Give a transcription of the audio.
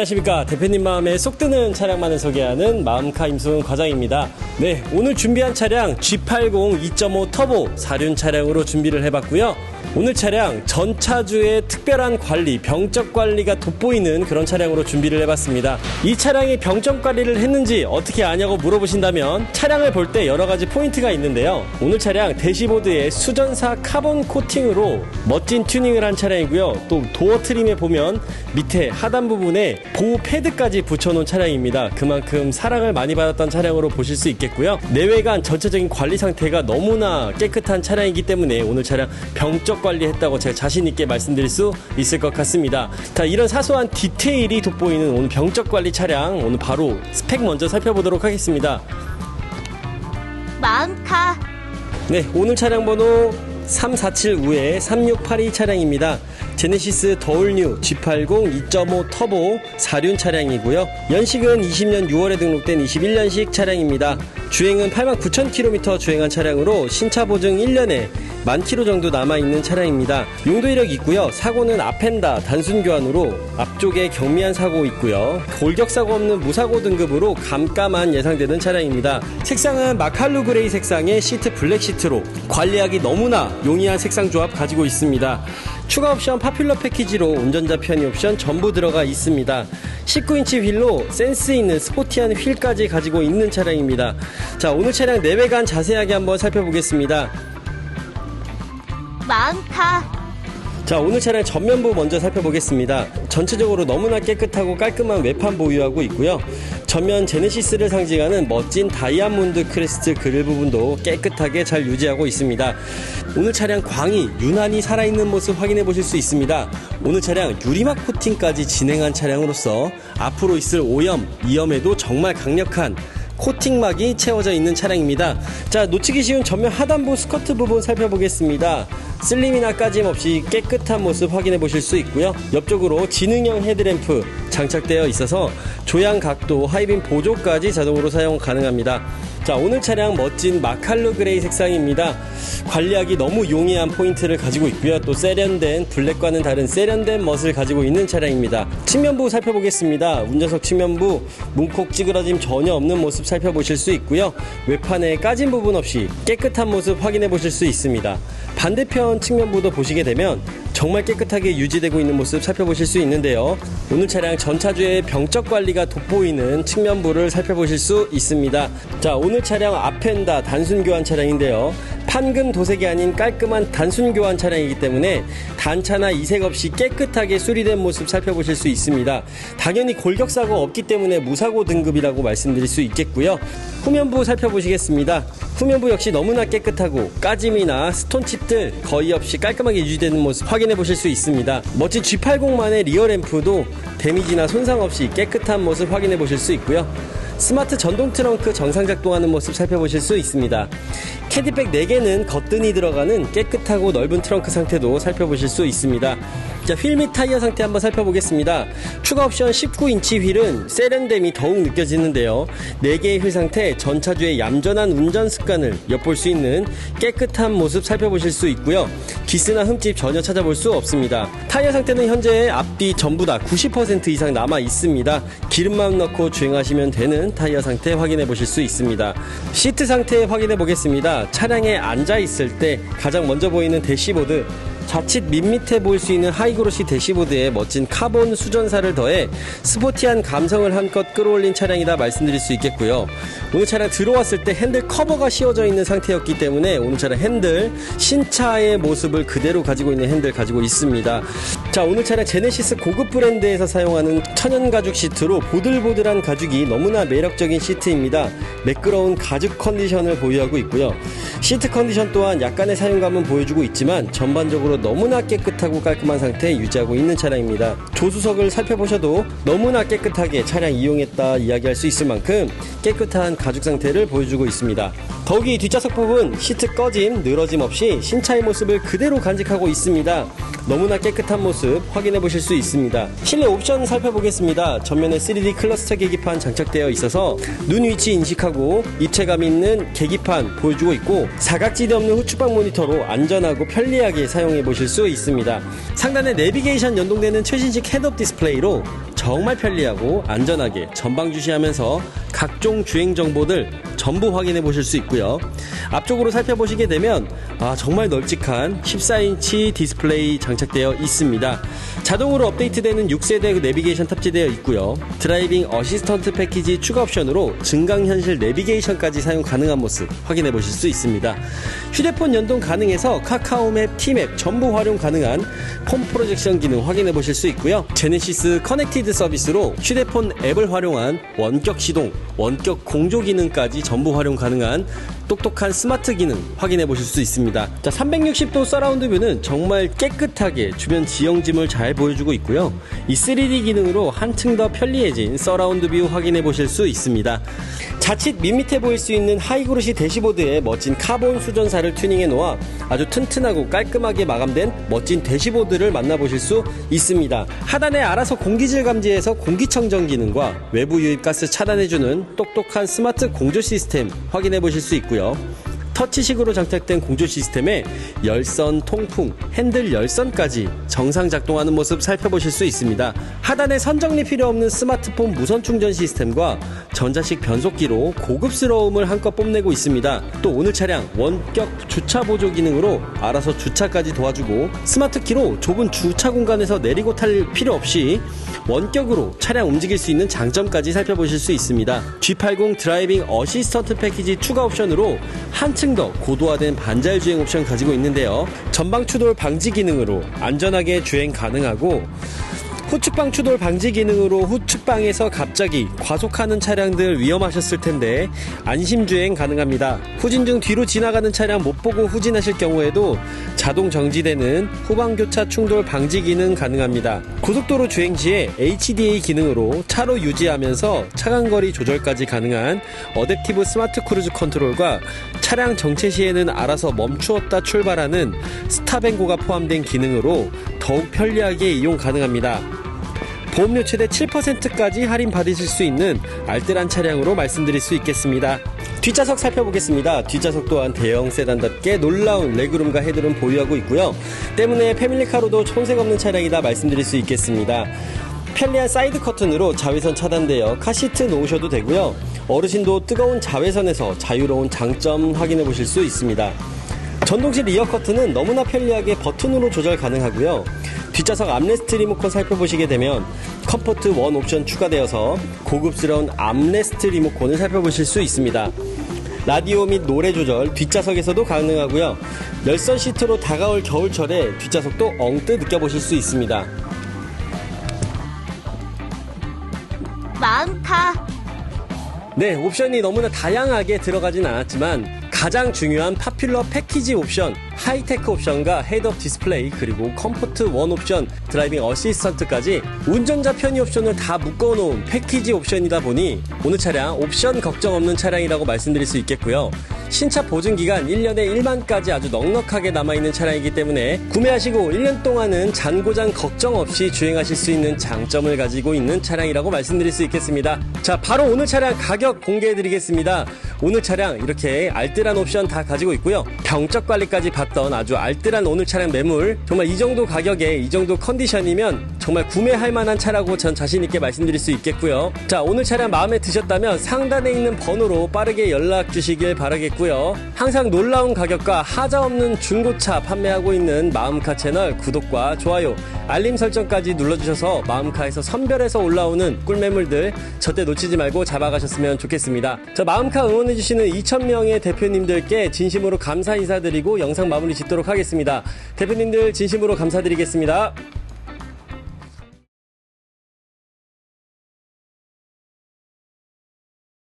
안녕하십니까. 대표님 마음에 쏙 드는 차량만을 소개하는 마음카 임승훈 과장입니다. 네, 오늘 준비한 차량 G80 2.5 터보 사륜 차량으로 준비를 해봤고요. 오늘 차량 전차주의 특별한 관리, 병적 관리가 돋보이는 그런 차량으로 준비를 해봤습니다. 이 차량이 병적 관리를 했는지 어떻게 아냐고 물어보신다면 차량을 볼 때 여러 가지 포인트가 있는데요. 오늘 차량 대시보드에 수전사 카본 코팅으로 멋진 튜닝을 한 차량이고요. 또 도어 트림에 보면 밑에 하단 부분에 보호 패드까지 붙여놓은 차량입니다. 그만큼 사랑을 많이 받았던 차량으로 보실 수 있겠고요. 내외관 전체적인 관리 상태가 너무나 깨끗한 차량이기 때문에 오늘 차량 병적 관리했다고 제가 자신 있게 말씀드릴 수 있을 것 같습니다. 자, 이런 사소한 디테일이 돋보이는 오늘 병적 관리 차량 오늘 바로 스펙 먼저 살펴보도록 하겠습니다. 마음카 네, 오늘 차량 번호 347우의 3682 차량입니다. 제네시스 더울뉴 G80 2.5 터보 4륜 차량이고요. 연식은 20년 6월에 등록된 21년식 차량입니다. 주행은 89,000km 주행한 차량으로 신차 보증 1년에 만 킬로 정도 남아있는 차량입니다. 용도 이력 있고요. 사고는 아펜다 단순 교환으로 앞쪽에 경미한 사고 있고요. 골격 사고 없는 무사고 등급으로 감감한 예상되는 차량입니다. 색상은 마칼루 그레이 색상의 시트 블랙 시트로 관리하기 너무나 용이한 색상 조합 가지고 있습니다. 추가 옵션 파퓰러 패키지로 운전자 편의 옵션 전부 들어가 있습니다. 19인치 휠로 센스 있는 스포티한 휠까지 가지고 있는 차량입니다. 자, 오늘 차량 내외관 자세하게 한번 살펴보겠습니다. 마음카 자, 오늘 차량 전면부 먼저 살펴보겠습니다. 전체적으로 너무나 깨끗하고 깔끔한 외판 보유하고 있고요. 전면 제네시스를 상징하는 멋진 다이아몬드 크레스트 그릴 부분도 깨끗하게 잘 유지하고 있습니다. 오늘 차량 광이 유난히 살아있는 모습 확인해 보실 수 있습니다. 오늘 차량 유리막 코팅까지 진행한 차량으로서 앞으로 있을 오염, 이염에도 정말 강력한 코팅막이 채워져 있는 차량입니다. 자, 놓치기 쉬운 전면 하단부 스커트 부분 살펴보겠습니다. 슬림이나 까짐 없이 깨끗한 모습 확인해 보실 수 있고요. 옆쪽으로 지능형 헤드램프 장착되어 있어서 조향 각도, 하이빔 보조까지 자동으로 사용 가능합니다. 자, 오늘 차량 멋진 마칼루 그레이 색상입니다. 관리하기 너무 용이한 포인트를 가지고 있고요. 또 세련된 블랙과는 다른 세련된 멋을 가지고 있는 차량입니다. 측면부 살펴보겠습니다. 운전석 측면부 문콕 찌그러짐 전혀 없는 모습 살펴보실 수 있고요. 외판에 까진 부분 없이 깨끗한 모습 확인해 보실 수 있습니다. 반대편 측면부도 보시게 되면 정말 깨끗하게 유지되고 있는 모습 살펴보실 수 있는데요. 오늘 차량 전차주의 병적 관리가 돋보이는 측면부를 살펴보실 수 있습니다. 자, 오늘 차량 아펜다 단순 교환 차량인데요. 판금 도색이 아닌 깔끔한 단순 교환 차량이기 때문에 단차나 이색 없이 깨끗하게 수리된 모습 살펴보실 수 있습니다. 당연히 골격 사고 없기 때문에 무사고 등급이라고 말씀드릴 수 있겠고요. 후면부 살펴보시겠습니다. 후면부 역시 너무나 깨끗하고 까짐이나 스톤칩들 거의 없이 깔끔하게 유지되는 모습 확인해 보실 수 있습니다. 멋진 G80만의 리어 램프도 데미지나 손상 없이 깨끗한 모습 확인해 보실 수 있고요. 스마트 전동 트렁크 정상 작동하는 모습 살펴보실 수 있습니다. 캐디백 4개는 거뜬히 들어가는 깨끗하고 넓은 트렁크 상태도 살펴보실 수 있습니다. 자, 휠 및 타이어 상태 한번 살펴보겠습니다. 추가 옵션 19인치 휠은 세련됨이 더욱 느껴지는데요. 4개의 휠 상태 전차주의 얌전한 운전 습관을 엿볼 수 있는 깨끗한 모습 살펴보실 수 있고요. 기스나 흠집 전혀 찾아볼 수 없습니다. 타이어 상태는 현재 앞뒤 전부 다 90% 이상 남아 있습니다. 기름만 넣고 주행하시면 되는 타이어 상태 확인해 보실 수 있습니다. 시트 상태 확인해 보겠습니다. 차량에 앉아 있을 때 가장 먼저 보이는 대시보드 자칫 밋밋해 보일 수 있는 하이그로시 대시보드에 멋진 카본 수전사를 더해 스포티한 감성을 한껏 끌어올린 차량이다 말씀드릴 수 있겠고요. 오늘 차량 들어왔을 때 핸들 커버가 씌워져 있는 상태였기 때문에 오늘 차량 핸들 신차의 모습을 그대로 가지고 있는 핸들 가지고 있습니다. 자 오늘 차량 제네시스 고급 브랜드에서 사용하는 천연 가죽 시트로 보들보들한 가죽이 너무나 매력적인 시트입니다. 매끄러운 가죽 컨디션을 보유하고 있고요. 시트 컨디션 또한 약간의 사용감은 보여주고 있지만 전반적으로 너무나 깨끗하고 깔끔한 상태에 유지하고 있는 차량입니다. 조수석을 살펴보셔도 너무나 깨끗하게 차량 이용했다 이야기할 수 있을 만큼 깨끗한 가죽 상태를 보여주고 있습니다. 더욱이 뒷좌석 부분 시트 꺼짐, 늘어짐 없이 신차의 모습을 그대로 간직하고 있습니다. 너무나 깨끗한 모습 확인해 보실 수 있습니다. 실내 옵션 살펴보겠습니다. 전면에 3D 클러스터 계기판 장착되어 있어서 눈 위치 인식하고 입체감 있는 계기판 보여주고 있고 사각지대 없는 후추방 모니터로 안전하고 편리하게 사용해 보실 수 있습니다. 상단에 내비게이션 연동되는 최신식 헤드업 디스플레이로 정말 편리하고 안전하게 전방 주시하면서 각종 주행 정보들 전부 확인해 보실 수 있고요. 앞쪽으로 살펴보시게 되면 아, 정말 널찍한 14인치 디스플레이 장착되어 있습니다. 자동으로 업데이트되는 6세대 내비게이션 탑재되어 있고요. 드라이빙 어시스턴트 패키지 추가 옵션으로 증강현실 내비게이션까지 사용 가능한 모습 확인해 보실 수 있습니다. 휴대폰 연동 가능해서 카카오맵, 티맵 전부 활용 가능한 폼 프로젝션 기능 확인해 보실 수 있고요. 제네시스 커넥티드 서비스로 휴대폰 앱을 활용한 원격 시동, 원격 공조 기능까지 전부 활용 가능한 똑똑한 스마트 기능 확인해 보실 수 있습니다. 자, 360도 서라운드 뷰는 정말 깨끗하게 주변 지형짐을 잘 보여주고 있고요. 이 3D 기능으로 한층 더 편리해진 서라운드 뷰 확인해 보실 수 있습니다. 자칫 밋밋해 보일 수 있는 하이그로시 대시보드에 멋진 카본 수전사를 튜닝해 놓아 아주 튼튼하고 깔끔하게 마감된 멋진 대시보드를 만나보실 수 있습니다. 하단에 알아서 공기질 감지해서 공기청정 기능과 외부 유입 가스 차단해주는 똑똑한 스마트 공조 시스템 확인해 보실 수 있고요. 터치식으로 장착된 공조 시스템에 열선, 통풍, 핸들 열선까지 정상 작동하는 모습 살펴보실 수 있습니다. 하단에 선정리 필요 없는 스마트폰 무선 충전 시스템과 전자식 변속기로 고급스러움을 한껏 뽐내고 있습니다. 또 오늘 차량 원격 주차 보조 기능으로 알아서 주차까지 도와주고 스마트 키로 좁은 주차 공간에서 내리고 탈 필요 없이 원격으로 차량 움직일 수 있는 장점까지 살펴보실 수 있습니다. G80 드라이빙 어시스턴트 패키지 추가 옵션으로 한층 더 고도화된 반자율 주행 옵션 가지고 있는데요. 전방 추돌 방지 기능으로 안전하게 주행 가능하고 후측방 추돌 방지 기능으로 후측방에서 갑자기 과속하는 차량들 위험하셨을 텐데 안심 주행 가능합니다. 후진 중 뒤로 지나가는 차량 못 보고 후진하실 경우에도 자동 정지되는 후방 교차 충돌 방지 기능 가능합니다. 고속도로 주행 시에 HDA 기능으로 차로 유지하면서 차간거리 조절까지 가능한 어댑티브 스마트 크루즈 컨트롤과 차량 정체 시에는 알아서 멈추었다 출발하는 스탑앤고가 포함된 기능으로 더욱 편리하게 이용 가능합니다. 보험료 최대 7%까지 할인 받으실 수 있는 알뜰한 차량으로 말씀드릴 수 있겠습니다. 뒷좌석 살펴보겠습니다. 뒷좌석 또한 대형 세단답게 놀라운 레그룸과 헤드룸 보유하고 있고요. 때문에 패밀리카로도 손색 없는 차량이다 말씀드릴 수 있겠습니다. 편리한 사이드 커튼으로 자외선 차단되어 카시트 놓으셔도 되고요. 어르신도 뜨거운 자외선에서 자유로운 장점 확인해 보실 수 있습니다. 전동실 리어 커튼은 너무나 편리하게 버튼으로 조절 가능하고요. 뒷좌석 암레스트 리모컨 살펴보시게 되면 컴포트 원 옵션 추가되어서 고급스러운 암레스트 리모컨을 살펴보실 수 있습니다. 라디오 및 노래 조절 뒷좌석에서도 가능하고요. 열선 시트로 다가올 겨울철에 뒷좌석도 엉뜨 느껴보실 수 있습니다. 마음카 네, 옵션이 너무나 다양하게 들어가진 않았지만 가장 중요한 파퓰러 패키지 옵션, 하이테크 옵션과 헤드업 디스플레이 그리고 컴포트 원 옵션, 드라이빙 어시스턴트까지 운전자 편의 옵션을 다 묶어놓은 패키지 옵션이다 보니 오늘 차량 옵션 걱정 없는 차량이라고 말씀드릴 수 있겠고요. 신차 보증 기간 1년에 1만까지 아주 넉넉하게 남아있는 차량이기 때문에 구매하시고 1년 동안은 잔고장 걱정 없이 주행하실 수 있는 장점을 가지고 있는 차량이라고 말씀드릴 수 있겠습니다. 자, 바로 오늘 차량 가격 공개해 드리겠습니다. 오늘 차량 이렇게 알뜰한 옵션 다 가지고 있고요. 병적 관리까지 받던 아주 알뜰한 오늘 차량 매물 정말 이 정도 가격에 이 정도 컨디션이면 정말 구매할 만한 차라고 전 자신 있게 말씀드릴 수 있겠고요. 자, 오늘 차량 마음에 드셨다면 상단에 있는 번호로 빠르게 연락 주시길 바라겠고요. 항상 놀라운 가격과 하자 없는 중고차 판매하고 있는 마음카 채널 구독과 좋아요, 알림 설정까지 눌러주셔서 마음카에서 선별해서 올라오는 꿀매물들 절대 놓치지 말고 잡아가셨으면 좋겠습니다. 저 마음카 응원해주시는 2,000명의 대표님들께 진심으로 감사 인사드리고 영상 마무리 짓도록 하겠습니다. 대표님들 진심으로 감사드리겠습니다.